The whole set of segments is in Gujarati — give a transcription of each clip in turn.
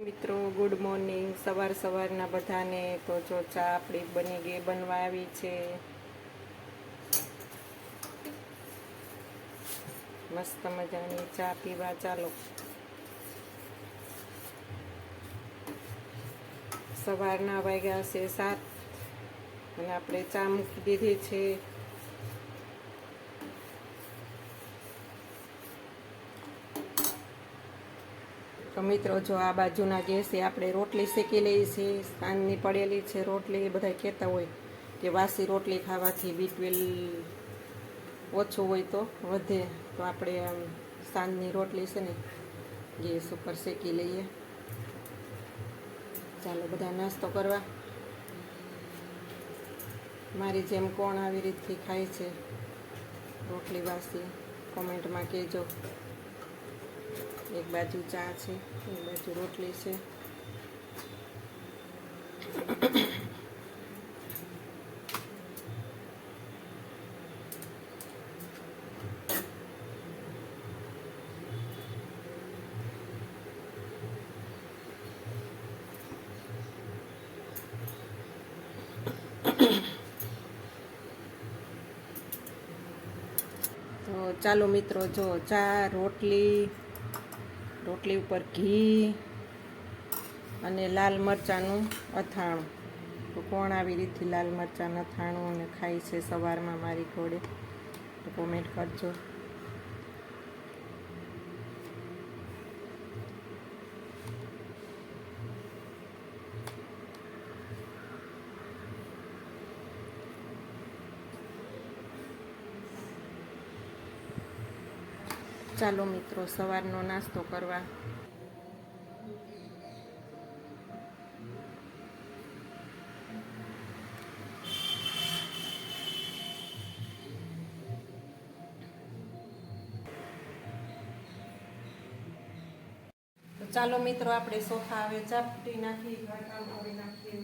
મિત્રો ગુડ મોર્નિંગ સવાર સવારના બધાને તો જો ચા આપણી બની ગઈ, બનવા આવી છે. મસ્ત મજાની ચા પીવા ચાલો. સવારના વાગ્યા છે સાત, અને આપણે ચા મૂકી દીધી છે. તો મિત્રો, જો આ બાજુના ગેસે આપણે રોટલી શેકી લઈએ છીએ, સાંજની પડેલી છે રોટલી, એ બધા કહેતા હોય કે વાસી રોટલી ખાવાથી બીટવેલ ઓછું હોય તો વધે. તો આપણે આમ સાંજની રોટલી છે ને, ગેસ ઉપર શેકી લઈએ. ચાલો, બધા નાસ્તો કરવા. મારી જેમ કોણ આવી રીતથી ખાય છે? રોટલી વાસી, કોમેન્ટમાં કહેજો. એક બાજુ ચા છે એક બાજુ રોટલી છે. ચાલો મિત્રો જો ચા રોટલી રોટલી ઉપર ઘી અને લાલ મરચાંનું અથાણું. તો કોણ આવી રીતથી લાલ મરચાંનું અથાણું અને ખાય છે સવારમાં મારી ઘોડે તો કોમેન્ટ કરજો. ચાલો મિત્રો સવારનો નાસ્તો કરવા. ચાલો મિત્રો આપણે સોફા હવે ચાપટી નાખી નાખીએ.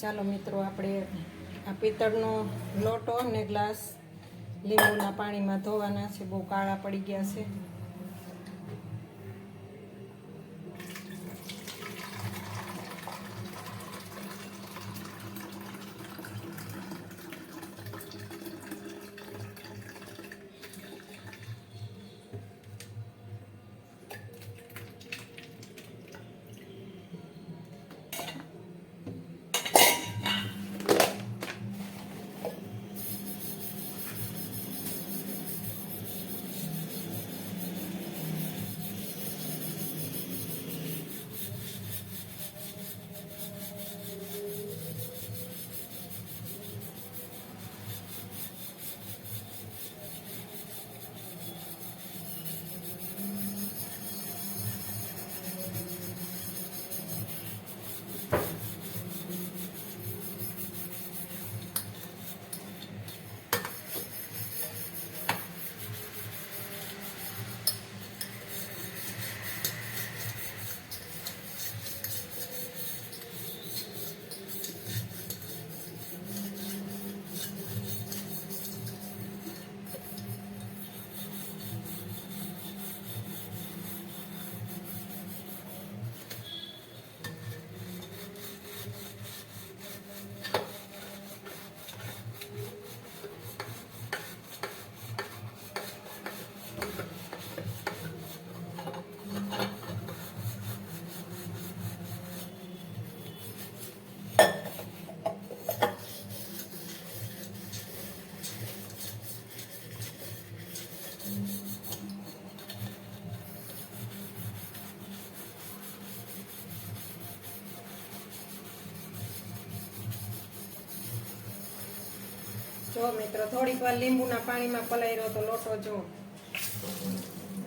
ચાલો મિત્રો, આપણે આ પિત્તળનો લોટો અને ગ્લાસ લીંબુના પાણીમાં ધોવાના છે. બહુ કાળા પડી ગયા છે. જો મિત્રો, થોડીક વાર લીંબુના પાણીમાં પલાયરો તો લોટો જો.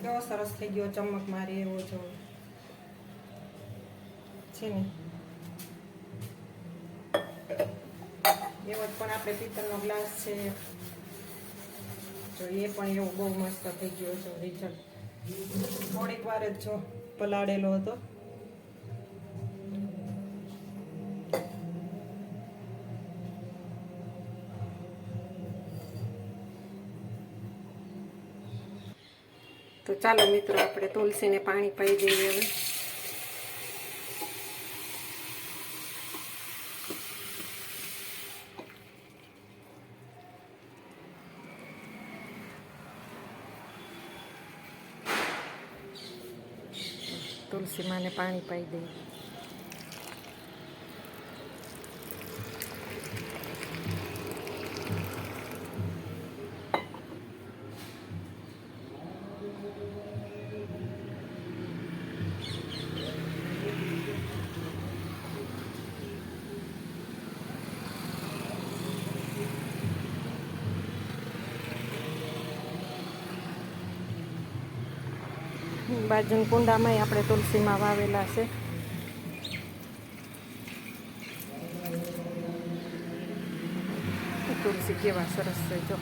કેવો સરસ થઈ ગયો ચમક મારી એવો જો. છે ને? એવો જ પણ આપણે પિત્તળનો ગ્લાસ છે. જો એ પણ એવો બહુ મસ્ત થઈ ગયો છે રિઝલ્ટ થોડીક વાર જ જો પલાળેલો હતો. તો ચાલો મિત્રો આપણે તુલસીને પાણી પાઈ દઈએ હવે. તુલસીમાંને પાણી પાઈ દઈએ. બાજુના કુંડામાં આપણે તુલસીમાં વાવેલા છે. તુલસી કેવા સરસ છે જો.